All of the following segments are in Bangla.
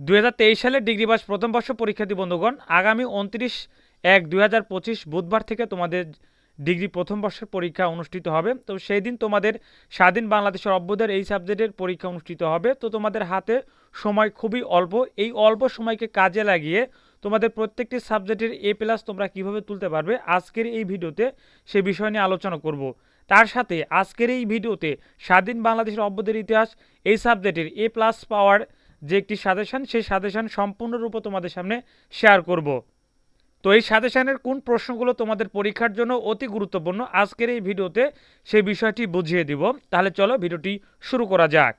দুই সালে ডিগ্রি পাস প্রথম বর্ষ পরীক্ষার্থী বন্ধুগণ, আগামী উনত্রিশ এক দুই বুধবার থেকে তোমাদের ডিগ্রি প্রথম বর্ষের পরীক্ষা অনুষ্ঠিত হবে। তো সেই দিন তোমাদের স্বাধীন বাংলাদেশের অভ্যুদয়ের এই সাবজেক্টের পরীক্ষা অনুষ্ঠিত হবে। তো তোমাদের হাতে সময় খুবই অল্প। এই অল্প সময়কে কাজে লাগিয়ে তোমাদের প্রত্যেকটি সাবজেক্টের এ প্লাস তোমরা কীভাবে তুলতে পারবে, আজকের এই ভিডিওতে সে বিষয় নিয়ে আলোচনা করব। তার সাথে আজকের এই ভিডিওতে স্বাধীন বাংলাদেশের অভ্যুদয়ের ইতিহাস, এই সাবজেক্টের এ প্লাস পাওয়ার যে একটি সাজেশান, সেই সাজেশান সম্পূর্ণরূপে তোমাদের সামনে শেয়ার করব। তো এই সাজেশানের কোন প্রশ্নগুলো তোমাদের পরীক্ষার জন্য অতি গুরুত্বপূর্ণ, আজকের এই ভিডিওতে সেই বিষয়টি বুঝিয়ে দিব। তাহলে চলো ভিডিওটি শুরু করা যাক।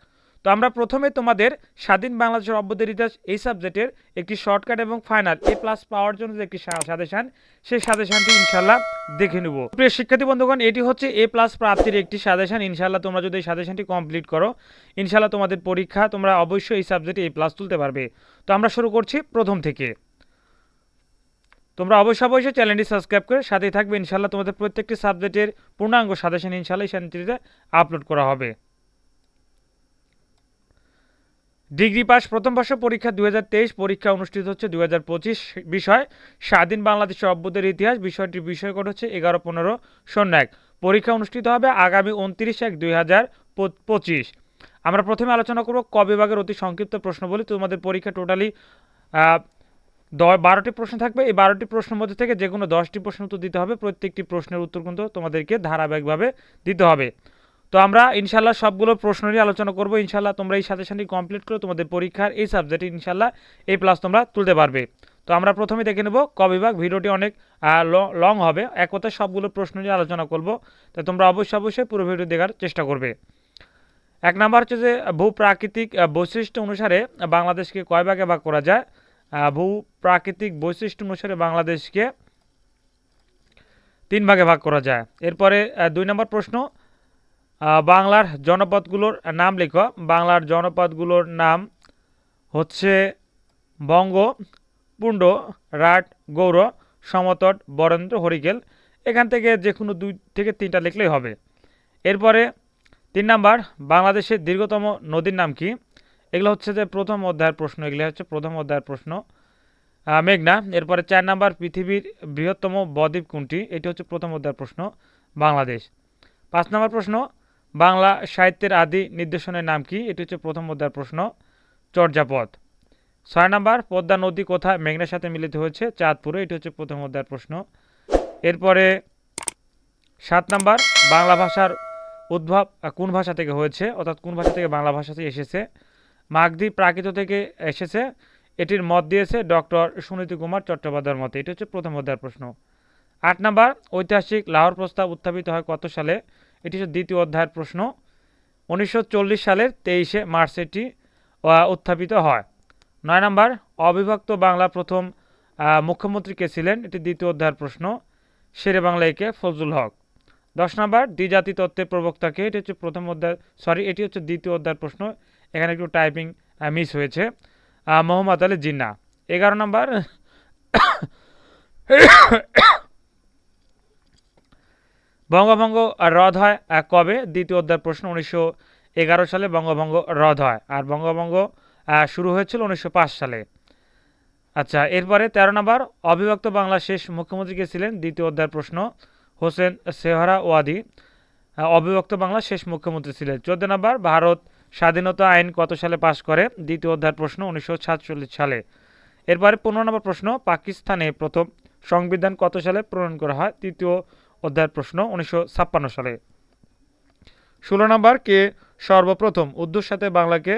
তো আমরা প্রথমে তোমাদের স্বাধীন বাংলাদেশের অভ্যুদয়ের ইতিহাস এই সাবজেক্টের একটি শর্টকাট এবং ফাইনাল, এ প্লাস পাওয়ার জন্য যে একটি সাজেশন, সেই সাজেশনটি ইনশাল্লাহ দেখে নেব। প্রিয় শিক্ষার্থী বন্ধুগণ, এটি হচ্ছে এ প্লাস প্রাপ্তির একটি সাজেশন। ইনশাল্লাহ তোমরা যদি এই সাজেশনটি কমপ্লিট করো ইনশাল্লাহ তোমাদের পরীক্ষা তোমরা অবশ্যই এই সাবজেক্টে এ প্লাস তুলতে পারবে। তো আমরা শুরু করছি প্রথম থেকে। তোমরা অবশ্যই অবশ্যই চ্যানেলটি সাবস্ক্রাইব করে সাথেই থাকবে। ইনশাল্লাহ তোমাদের প্রত্যেকটি সাবজেক্টের পূর্ণাঙ্গ সাজেশন ইনশাল্লাহ এই চ্যানেলটিতে আপলোড করা হবে। ডিগ্রি পাস প্রথম বর্ষ পরীক্ষা দুই হাজার তেইশ, পরীক্ষা অনুষ্ঠিত হচ্ছে দুই হাজার পঁচিশ বিষয়। স্বাধীন বাংলাদেশের অভ্যুদয়ের ইতিহাস, বিষয়টির বিষয়কট হচ্ছে এগারো পনেরো শূন্য এক। পরীক্ষা অনুষ্ঠিত হবে আগামী উনত্রিশ এক দুই আমরা প্রথমে আলোচনা করব ক বিভাগের অতি সংক্ষিপ্ত প্রশ্ন বলি। তোমাদের পরীক্ষা টোটালি বারোটি প্রশ্ন থাকবে। এই বারোটি প্রশ্নের মধ্যে থেকে যে কোনো দশটি প্রশ্ন উত্তর দিতে হবে। প্রত্যেকটি প্রশ্নের উত্তর কিন্তু তোমাদেরকে ধারাবাহিকভাবে দিতে হবে। তো আমরা ইনশাল্লাহ সবগুলো প্রশ্ন নিয়ে আলোচনা করব। ইনশাল্লাহ তোমরা এই সাজেশনটি কমপ্লিট করে তোমাদের পরীক্ষার এই সাবজেক্টে ইনশাল্লাহ এই প্লাস তোমরা তুলতে পারবে। তো আমরা প্রথমে দেখে নেব ক বিভাগ। ভিডিওটি অনেক লং হবে। এক কথায় সবগুলো প্রশ্ন নিয়ে আলোচনা করব। তো তোমরা অবশ্যই অবশ্যই পুরো ভিডিও দেখার চেষ্টা করবে। এক নাম্বার হচ্ছে যে ভূ প্রাকৃতিক বৈশিষ্ট্য অনুসারে বাংলাদেশকে কয় ভাগে ভাগ করা যায়? ভূ প্রাকৃতিক বৈশিষ্ট্য অনুসারে বাংলাদেশকে তিন ভাগে ভাগ করা যায়। এরপরে দুই নম্বর প্রশ্ন বাংলার জনপদগুলোর নাম লেখো। বাংলার জনপদগুলোর নাম হচ্ছে বঙ্গ, পুণ্ড, রাট, গৌর, সমতট, বরেন্দ্র, হরিকেল। এখান থেকে যে কোনো দুই থেকে তিনটা লিখলেই হবে। এরপরে তিন নাম্বার, বাংলাদেশের দীর্ঘতম নদীর নাম কি? এগুলো হচ্ছে যে প্রথম অধ্যায়ের প্রশ্ন, এগুলো হচ্ছে প্রথম অধ্যায়ের প্রশ্ন। মেঘনা। এরপরে চার নাম্বার, পৃথিবীর বৃহত্তম বদ্বীপ কোনটি? এটি হচ্ছে প্রথম অধ্যায়ের প্রশ্ন, বাংলাদেশ। পাঁচ নম্বর প্রশ্ন বাংলা সাহিত্যের আদি নির্দেশনের নাম কি? এটি হচ্ছে প্রথম অধ্যায়ের প্রশ্ন চর্যাপদ ছয় নম্বর, পদ্মা নদী কোথায়? মেঘনার সাথে মিলিত হয়েছে চাঁদপুরে, এটি হচ্ছে প্রথম অধ্যায়ের প্রশ্ন। এরপরে সাত নাম্বার, বাংলা ভাষার উদ্ভব কোন ভাষা থেকে হয়েছে? অর্থাৎ কোন ভাষা থেকে বাংলা ভাষা থেকে এসেছে? মাগধি প্রাকৃত থেকে এসেছে, এটির মত দিয়েছে ডক্টর সুনীতি কুমার চট্টোপাধ্যায়ের মতে। এটি হচ্ছে প্রথম অধ্যায়ের প্রশ্ন। আট নাম্বার, ঐতিহাসিক লাহোর প্রস্তাব উত্থাপিত হয় কত সালে? এটি হচ্ছে দ্বিতীয় অধ্যায়ের প্রশ্ন। উনিশশো চল্লিশ সালের তেইশে মার্চ এটি উত্থাপিত হয়। নয় নম্বর, অবিভক্ত বাংলা প্রথম মুখ্যমন্ত্রী কে ছিলেন? এটি দ্বিতীয় অধ্যায়ের প্রশ্ন। শেরে বাংলা একে ফজলুল হক। দশ নম্বর, দ্বিজাতি তত্ত্বের প্রবক্তাকে, এটি হচ্ছে প্রথম অধ্যায় সরি এটি হচ্ছে দ্বিতীয় অধ্যায়ের প্রশ্ন। এখানে একটু টাইপিং মিস হয়েছে। মোহাম্মদ আলী জিন্না। এগারো নম্বর বঙ্গভঙ্গ রদ হয় কবে? দ্বিতীয় অধ্যায় প্রশ্ন, উনিশশো এগারো সালে বঙ্গভঙ্গ রদ হয়। আর বঙ্গভঙ্গ শুরু হয়েছিল উনিশশো পাঁচ সালে। আচ্ছা এরপরে তেরো নম্বর, অবিভক্ত বাংলা শেষ মুখ্যমন্ত্রী কে ছিলেন? দ্বিতীয় অধ্যায়ের প্রশ্ন, হোসেন সেহরা ওয়াদি। অবিভক্ত বাংলা শেষ মুখ্যমন্ত্রী ছিলেন। চোদ্দ নম্বর, ভারত স্বাধীনতা আইন কত সালে পাশ করে? দ্বিতীয় অধ্যায়ের প্রশ্ন, উনিশশো সাতচল্লিশ সালে। এরপরে পনেরো নম্বর প্রশ্ন, পাকিস্তানে প্রথম সংবিধান কত সালে প্রণয়ন করা হয়? তৃতীয় অধ্যায়ের প্রশ্ন উনিশশো ছাপ্পান্ন সালে। ষোলো নম্বর, কে সর্বপ্রথম উর্দুর সাথে বাংলাকে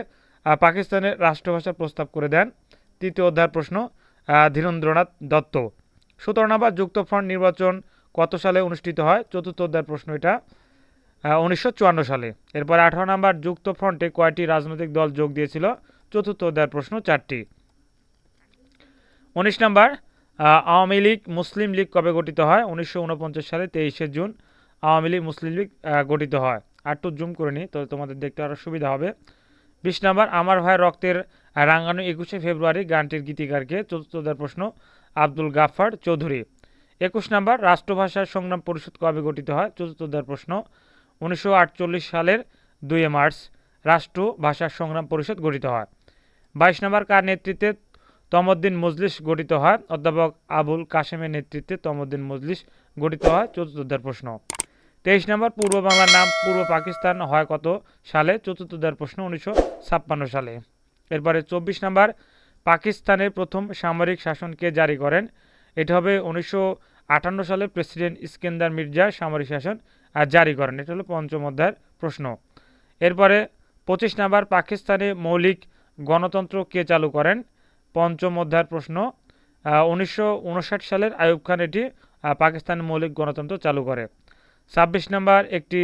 পাকিস্তানের রাষ্ট্রভাষা প্রস্তাব করে দেন? তৃতীয় অধ্যায়ের প্রশ্ন ধীরেন্দ্রনাথ দত্ত। সতেরো নম্বর, যুক্তফ্রন্ট নির্বাচন কত সালে অনুষ্ঠিত হয়? চতুর্থ অধ্যায়ের প্রশ্ন এটা উনিশশো চুয়ান্ন সালে। এরপর আঠারো নম্বর, যুক্তফ্রন্টে কয়টি রাজনৈতিক দল যোগ দিয়েছিল? চতুর্থ অধ্যায়ের প্রশ্ন, চারটি। উনিশ নম্বর আওয়ামী লীগ মুসলিম লীগ কবে গঠিত হয়? উনিশশো ঊনপঞ্চাশ সালে তেইশে জুন আওয়ামী লীগ মুসলিম লীগ গঠিত হয়। আর একটু জুম করে নিই, তো তোমাদের দেখতে আরও সুবিধা হবে। বিশ নম্বর, আমার ভাই রক্তের রাঙ্গানো একুশে ফেব্রুয়ারি গানটির গীতিকারকে চতুর্থ প্রশ্ন, আব্দুল গাফার চৌধুরী। একুশ নম্বর রাষ্ট্রভাষা সংগ্রাম পরিষদ কবে গঠিত হয়? চতুর্থ প্রশ্ন, উনিশশো আটচল্লিশ সালের দুই মার্চ রাষ্ট্র ভাষা সংগ্রাম পরিষদ গঠিত হয়। বাইশ নম্বর, কার নেতৃত্বে তমদ্দিন মজলিস গঠিত হয়। অধ্যাপক আবুল কাশেমের নেতৃত্বে তমদ্দিন মজলিস গঠিত হয়। চতুর্থ প্রশ্ন। তেইশ নম্বর, পূর্ব বাংলার নাম পূর্ব পাকিস্তান হয় কত সালে? চতুর্থ প্রশ্ন, উনিশশো ছাপ্পান্ন সালে। এরপরে চব্বিশ নম্বর, পাকিস্তানের প্রথম সামরিক শাসন কে জারি করেন? এটা হবে উনিশশো আটান্ন সালে প্রেসিডেন্ট ইস্কেন্দার মির্জা সামরিক শাসন জারি করেন। এটা হলো পঞ্চম অধ্যায়ের প্রশ্ন। এরপরে পঁচিশ নাম্বার, পাকিস্তানে মৌলিক গণতন্ত্র কে চালু করেন? পঞ্চম অধ্যায়ের প্রশ্ন উনিশশো উনষাট সালের আয়ুব খান এটি পাকিস্তানের মৌলিক গণতন্ত্র চালু করে। ছাব্বিশ নাম্বার একটি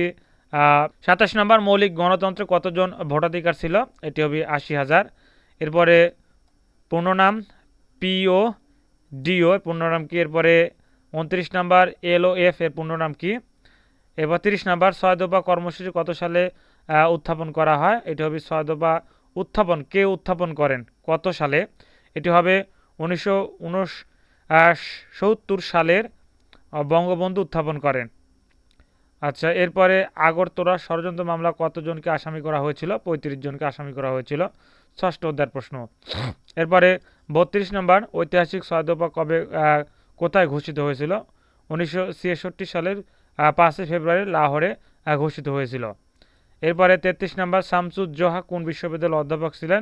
সাতাশ নাম্বার মৌলিক গণতন্ত্রে কতজন ভোটাধিকার ছিল? এটি হবে আশি হাজার। এরপরে পূর্ণ নাম পিও, ডিও পূর্ণ নাম কি? এরপরে উনত্রিশ নাম্বার এলও এফ এর পূর্ণ নাম কি? এরপর তিরিশ নাম্বার ছয় দফা কর্মসূচি কত সালে উত্থাপন করা হয়? এটি হবে ছয় দফা উত্থাপন। কে উত্থাপন করেন? কত সালে? এটি হবে উনিশশো সত্তর সালের বঙ্গবন্ধু উত্থাপন করেন। আচ্ছা এরপরে আগরতলা ষড়যন্ত্র মামলা কতজনকে আসামি করা হয়েছিল? পঁয়ত্রিশ জনকে আসামি করা হয়েছিল। ষষ্ঠ অধ্যায়ের প্রশ্ন। এরপরে বত্রিশ নম্বর, ঐতিহাসিক ছয় দফা কবে কোথায় ঘোষিত হয়েছিল? উনিশশো সালের পাঁচই ফেব্রুয়ারি লাহোরে ঘোষিত হয়েছিল। এরপরে তেত্রিশ নম্বর, শামসুজ্জোহা কোন বিশ্ববিদ্যালয়ের অধ্যাপক ছিলেন?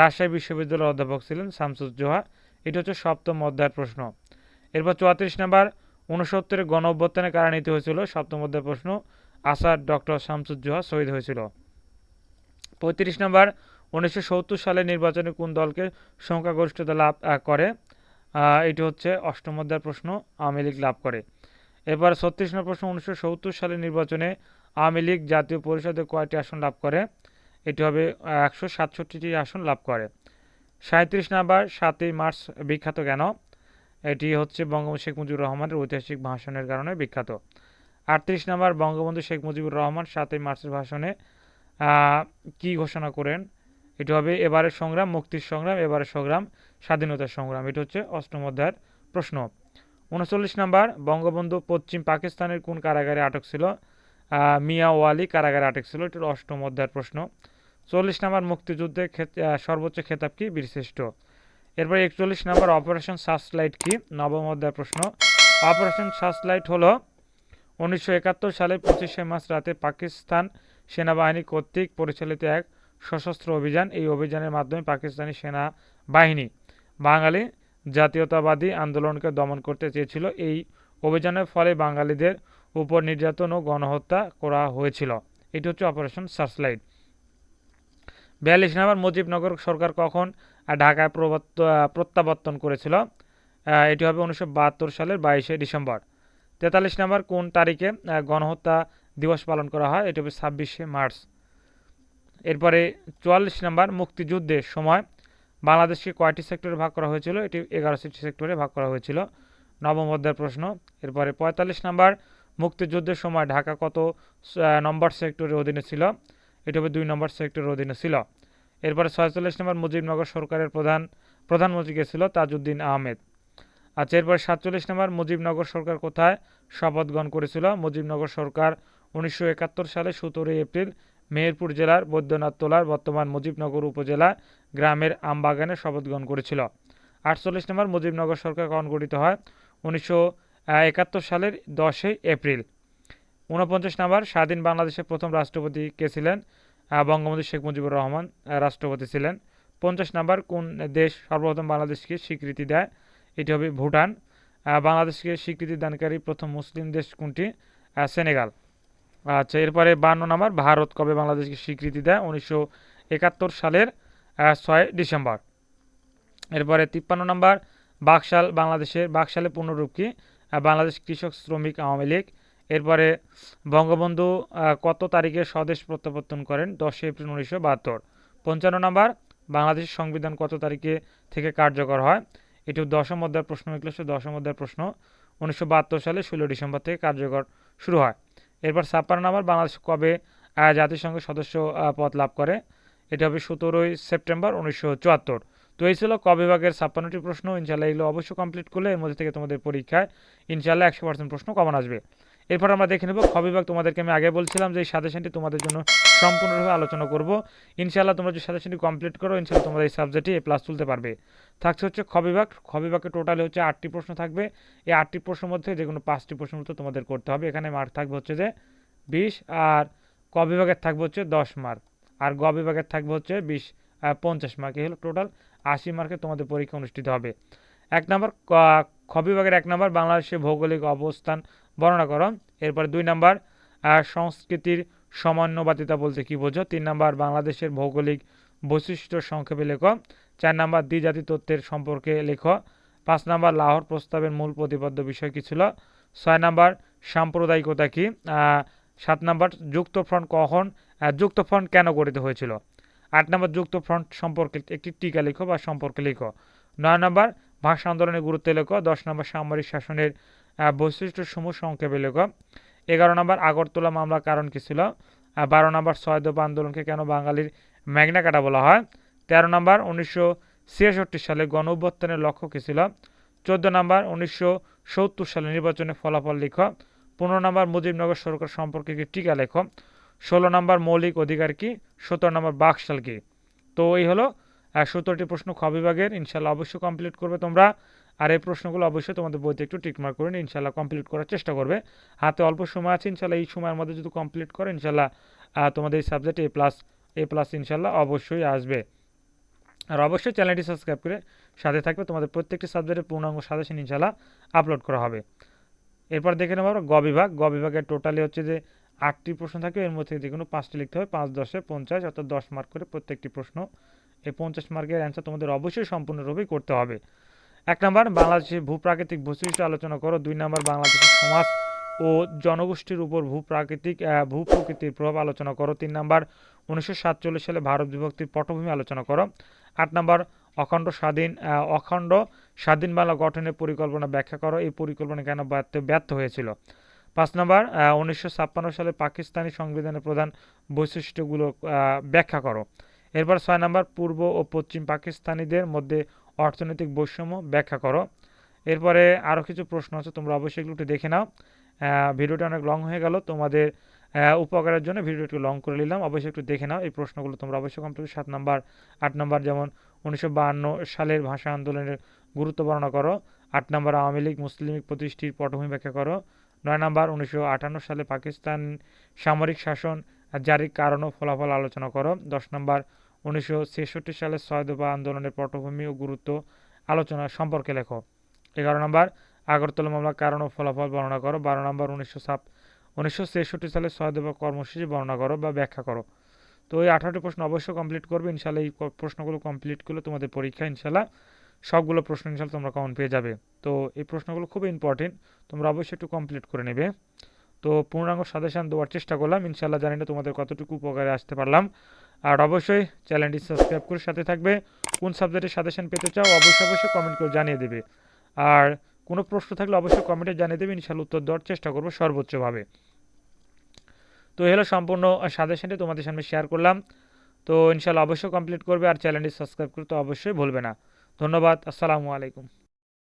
রাজশাহী বিশ্ববিদ্যালয়ের অধ্যাপক ছিলেন শামসুজ্জোহা এটি হচ্ছে সপ্তম অধ্যায়ের প্রশ্ন। এরপর চুয়াত্রিশ নম্বর উনসত্তরের গণ অভ্যুত্থানের কারণিত হয়েছিল? সপ্তম অধ্যায়ের প্রশ্ন, আসাদ ডক্টর শামসুজ্জোহা শহীদ হয়েছিল। পঁয়ত্রিশ নম্বর, উনিশশো সত্তর সালের নির্বাচনে কোন দলকে সংখ্যাগরিষ্ঠতা লাভ করে? এটি হচ্ছে অষ্টম অধ্যায়ের প্রশ্ন, আওয়ামী লীগ লাভ করে। এবার ছত্রিশ নম্বর প্রশ্ন, উনিশশো সত্তর সালের নির্বাচনে আওয়ামী লীগ জাতীয় পরিষদে কয়টি আসন লাভ করে? এটি হবে একশো সাতষট্টিটি আসন লাভ করে। সাঁত্রিশ নাম্বার, সাতই মার্চ, বিখ্যাত কেন? এটি হচ্ছে বঙ্গবন্ধু শেখ মুজিবুর রহমানের ঐতিহাসিক ভাষণের কারণে বিখ্যাত। আটত্রিশ নাম্বার, বঙ্গবন্ধু শেখ মুজিবুর রহমান সাতই মার্চের ভাষণে কি ঘোষণা করেন? এটি হবে এবারের সংগ্রাম, মুক্তির সংগ্রাম, এবারের সংগ্রাম, স্বাধীনতার সংগ্রাম। এটি হচ্ছে অষ্টম অধ্যায়ের প্রশ্ন। উনচল্লিশ নাম্বার, বঙ্গবন্ধু পশ্চিম পাকিস্তানের কোন কারাগারে আটক ছিল? মিয়া ওয়ালি কারাগারে আটক ছিল। এটি অষ্টম অধ্যায়ের প্রশ্ন। চল্লিশ নাম্বার মুক্তিযুদ্ধে সর্বোচ্চ খেতাব কি? বীরশ্রেষ্ঠ। এরপর একচল্লিশ নাম্বার অপারেশন সার্চলাইট কি? নবম অধ্যায়ের প্রশ্ন। অপারেশন সার্চলাইট হলো উনিশশো একাত্তর সালে পঁচিশে মার্চ রাতে পাকিস্তান সেনাবাহিনী কর্তৃক পরিচালিত এক সশস্ত্র অভিযান। এই অভিযানের মাধ্যমে পাকিস্তানি সেনাবাহিনী বাঙালি জাতীয়তাবাদী আন্দোলনকে দমন করতে চেয়েছিল। এই অভিযানের ফলে বাঙালিদের উপর নির্যাতন ও গণহত্যা করা হয়েছিল। এটি হচ্ছে অপারেশন সার্চলাইট। বিয়াল্লিশ নম্বর মুজিবনগর সরকার কখন ঢাকায় প্রবর্ত- প্রত্যাবর্তন করেছিল? এটি হবে উনিশশো বাহাত্তর সালের বাইশে ডিসেম্বর। তেতাল্লিশ নম্বর কোন তারিখে গণহত্যা দিবস পালন করা হয়? এটি হবে ছাব্বিশে মার্চ। এরপরে চুয়াল্লিশ নম্বর মুক্তিযুদ্ধের সময়, বাংলাদেশকে কয়টি সেক্টরে ভাগ করা হয়েছিল? এটি এগারোটি সেক্টরে ভাগ করা হয়েছিল। নবম অধ্যায়ের প্রশ্ন। এরপরে পঁয়তাল্লিশ নম্বর মুক্তিযুদ্ধের সময় ঢাকা কত নম্বর সেক্টরের অধীনে ছিল? এটি হবে দুই নম্বর সেক্টরের অধীনে ছিল। এরপরে ছয়চল্লিশ নম্বর মুজিবনগর সরকারের প্রধান প্রধানমন্ত্রী ছিল? তাজউদ্দিন আহমেদ। আচ্ছা এরপর সাতচল্লিশ নম্বর মুজিবনগর সরকার কোথায়? শপথ গ্রহণ করেছিল মুজিবনগর সরকার উনিশশো একাত্তর সালে সতেরোই এপ্রিল মেহেরপুর জেলার বৈদ্যনাথ তোলার বর্তমান মুজিবনগর উপজেলা গ্রামের আমবাগানে শপথ গ্রহণ করেছিল। আটচল্লিশ নম্বর মুজিবনগর সরকার কখন গঠিত হয়? উনিশশো একাত্তর সালের দশই এপ্রিল। ঊনপঞ্চাশ নম্বর স্বাধীন বাংলাদেশের প্রথম রাষ্ট্রপতি কে ছিলেন? বঙ্গবন্ধু শেখ মুজিবুর রহমান রাষ্ট্রপতি ছিলেন। পঞ্চাশ নম্বর, কোন দেশ সর্বপ্রথম বাংলাদেশকে স্বীকৃতি দেয়? এটি হবে ভুটান। বাংলাদেশকে স্বীকৃতি দানকারী প্রথম মুসলিম দেশ কোনটি? সেনেগাল। আচ্ছা এরপরে বান্ন নাম্বার, ভারত কবে বাংলাদেশকে স্বীকৃতি দেয়? উনিশশো একাত্তর সালের ছয় ডিসেম্বর। এরপরে তিপ্পান্ন নম্বর, বাকশাল বাংলাদেশের, বাকশালে পূর্ণরূপ কি? বাংলাদেশ কৃষক শ্রমিক আওয়ামী লীগ। এরপরে বঙ্গবন্ধু কত তারিখে স্বদেশ প্রত্যাবর্তন করেন? দশই এপ্রিল উনিশশো বাহাত্তর। পঞ্চান্ন নম্বর বাংলাদেশের সংবিধান কত তারিখে থেকে কার্যকর হয়? এটি দশম অধ্যায়ের প্রশ্ন এগুলো দশম অধ্যায়ের প্রশ্ন। উনিশশো বাহাত্তর সালে ষোলো ডিসেম্বর থেকে কার্যকর শুরু হয়। এরপর ছাপ্পান্ন নম্বর, বাংলাদেশ কবে জাতিসংঘের সদস্য পদ লাভ করে? এটা হবে সতেরোই সেপ্টেম্বর উনিশশো চুয়াত্তর। তো এই ছিল ক বিভাগের ছাপ্পান্নটি প্রশ্ন। ইনশাল্লাহ এগুলো অবশ্যই কমপ্লিট করলে এর মধ্যে থেকে তোমাদের পরীক্ষায় ইনশাল্লাহ একশো পার্সেন্ট প্রশ্ন কমন আসবে। এরপর আমরা দেখে নেব, খ বিভাগ তোমাদেরকে আমি আগে বলছিলাম যে এই সাজেশনটি তোমাদের জন্য সম্পূর্ণভাবে আলোচনা করব। ইনশাআল্লাহ তোমরা যে সাজেশনটি কমপ্লিট করো, ইনশাআল্লাহ তোমরা এই সাবজেক্টে এ প্লাস তুলতে পারবে। থাকছে হচ্ছে খ বিভাগ। খ বিভাগে টোটালি হচ্ছে আটটি প্রশ্ন থাকবে। এই আটটি প্রশ্নের মধ্যে যে কোনো পাঁচটি প্রশ্ন উত্তর তোমাদের করতে হবে। এখানে মার্ক থাকবে হচ্ছে যে বিশ আর ক বিভাগের থাকবে হচ্ছে দশ মার্ক আর গ বিভাগের থাকবে হচ্ছে বিশ পঞ্চাশ মার্ক এই হলো টোটাল আশি মার্কে তোমাদের পরীক্ষা অনুষ্ঠিত হবে। এক নম্বর খ বিভাগের এক নম্বর বাংলাদেশের ভৌগোলিক অবস্থান বর্ণনা করো। এরপর দুই নম্বর সংস্কৃতির সমন্ববাদিতা বলতে কি বোঝো? তিন নম্বর বাংলাদেশের ভৌগোলিক বৈশিষ্ট্য সংক্ষেপে লেখো। চার নম্বর দ্বিজাতি তত্ত্বের সম্পর্কে লেখো। পাঁচ নম্বর লাহোর প্রস্তাবের মূল প্রতিপাদ্য বিষয় কী ছিল? ছয় নম্বর সাম্প্রদায়িকতা কি? সাত নম্বর যুক্ত ফ্রন্ট কখন আহ, যুক্ত ফ্রন্ট কেন গঠিত হয়েছিল? আট নম্বর যুক্ত ফ্রন্ট সম্পর্কে একটি টিকা লেখো বা সম্পর্কে লেখো। নয় নম্বর ভাষা আন্দোলনের গুরুত্ব লেখো দশ নম্বর সামরিক শাসনের বৈশিষ্ট্য সমূহ সংক্ষেপে লেখো এগারো নম্বর আগরতলা মামলার কারণ কি ছিল? বারো নম্বর ছয় দফা আন্দোলনকে কেন বাঙালির ম্যাগনা কাটা বলা হয়? তেরো নম্বর উনিশশো ছিয়াষট্টি সালে গণ লক্ষ্য কী ছিল? চোদ্দ নম্বর উনিশশো সত্তর সালে নির্বাচনের ফলাফল লিখ। পনেরো নম্বর মুজিবনগর সরকার সম্পর্কে কি টিকা লেখ? ষোলো নম্বর মৌলিক অধিকার কি? সতেরো নম্বর বাকশাল কি? তো এই হলো সত্তরটি প্রশ্ন খ বিভাগের ইনশাল্লাহ অবশ্যই কমপ্লিট করবে তোমরা। আর এই প্রশ্নগুলো অবশ্যই তোমাদের বইতে একটু টিকমার্ক করে ইনশাল্লাহ কমপ্লিট করার চেষ্টা করবে। হাতে অল্প সময় আছে ইনশাল্লাহ এই সময়ের মধ্যে যদি কমপ্লিট করো ইনশাল্লাহ তোমাদের এই subject A plus A plus ইনশাল্লাহ অবশ্যই আসবে। আর অবশ্যই চ্যানেলটি সাবস্ক্রাইব করে সাথে থাকবে, তোমাদের প্রত্যেকটি সাবজেক্টের পূর্ণাঙ্গ সাজেশন ইনশাল্লাহ আপলোড করা হবে। এরপর দেখে নেব গ বিভাগ। গ বিভাগের টোটালি হচ্ছে যে আটটি প্রশ্ন থাকে, এর মধ্যে যে কোনো পাঁচটি লিখতে হবে পাঁচ, দশে পঞ্চাশ, অর্থাৎ দশ মার্ক করে প্রত্যেকটি প্রশ্ন। এই পঞ্চাশ মার্কের অ্যান্সার তোমাদের অবশ্যই সম্পূর্ণরূপেই করতে হবে। এক নম্বর, বাংলাদেশের ভূপ্রাকৃতিক বৈশিষ্ট্য আলোচনা করো। দুই নম্বর, বাংলাদেশের সমাজ ও জনগোষ্ঠীর উপর ভূপ্রাকৃতিক ভূপ্রকৃতির প্রভাব আলোচনা করো। তিন নম্বর, উনিশশো সাতচল্লিশ সালে ভারত বিভক্তির পটভূমি আলোচনা করো। আট নম্বর, অখণ্ড স্বাধীন অখণ্ড স্বাধীন বাংলা গঠনের পরিকল্পনা ব্যাখ্যা করো। এই পরিকল্পনা কেন ব্যর্থ ব্যর্থ হয়েছিল? পাঁচ নম্বর উনিশশো ছাপ্পান্ন সালে পাকিস্তানি সংবিধানের প্রধান বৈশিষ্ট্যগুলো ব্যাখ্যা করো। এরপর ছয় নম্বর, পূর্ব ও পশ্চিম পাকিস্তানিদের মধ্যে অর্থনৈতিক বৈষম্য ব্যাখ্যা করো। এরপরে আরও কিছু প্রশ্ন আছে, তোমরা অবশ্যই এগুলো একটু দেখে নাও। ভিডিওটা অনেক লং হয়ে গেল, তোমাদের উপকারের জন্য ভিডিও একটু লং করে নিলাম। অবশ্যই একটু দেখে নাও এই প্রশ্নগুলো, তোমরা অবশ্যই কমপ্লিট সাত নম্বর, আট নম্বর যেমন উনিশশো সালের ভাষা আন্দোলনের গুরুত্ব বর্ণনা করো। আট নম্বর, আওয়ামী লীগ মুসলিম লীগ প্রতিষ্ঠির পটভূমি ব্যাখ্যা করো। নয় নম্বর, উনিশশো আটান্ন সালে পাকিস্তান সামরিক শাসন জারির কারণ ও ফলাফল আলোচনা করো। দশ নম্বর উনিশশো ছেষট্টি সালে ছয় দফা আন্দোলনের পটভূমি ও গুরুত্ব আলোচনা সম্পর্কে লেখো। এগারো নম্বর, আগরতলা মামলার কারণ ও ফলাফল বর্ণনা করো। বারো নম্বর, উনিশশো সাত উনিশশো সালে ছয় দফা কর্মসূচি বর্ণনা করো বা ব্যাখ্যা করো। তো এই আঠারোটি প্রশ্ন অবশ্যই কমপ্লিট করবে। ইনশাল্লাহ এই প্রশ্নগুলো কমপ্লিট করলে তোমাদের পরীক্ষা ইনশাল্লাহ সবগুলো প্রশ্ন ইনশাল্লাহ তোমরা কমন পেয়ে যাবে। তো এই প্রশ্নগুলো খুব ইম্পর্টেন্ট তোমরা অবশ্যই একটু কমপ্লিট করে নেবে। তো পূর্ণাঙ্গ সাজেশন দেওয়ার চেষ্টা করলাম। ইনশাল্লাহ জানি না তোমাদের কতটুকু উপকারে আসতে পারলাম। আর অবশ্যই চ্যানেলটি সাবস্ক্রাইব করে সাথে থাকবে। কোন সাবজেক্টের সাজেশন পেতে চাও অবশ্যই অবশ্যই কমেন্ট করে জানিয়ে দেবে। আর কোনো প্রশ্ন থাকলে অবশ্যই কমেন্টে জানিয়ে দেবে। ইনশাল্লাহ উত্তর দেওয়ার চেষ্টা করব সর্বোচ্চভাবে। তো হলো সম্পূর্ণ সাজেশনটি তোমাদের সামনে শেয়ার করলাম। তো ইনশাল্লাহ অবশ্যই কমপ্লিট করবে। আর চ্যানেলটি সাবস্ক্রাইব করতে অবশ্যই ভুলবে না। ধন্যবাদ। আসসালামু আলাইকুম।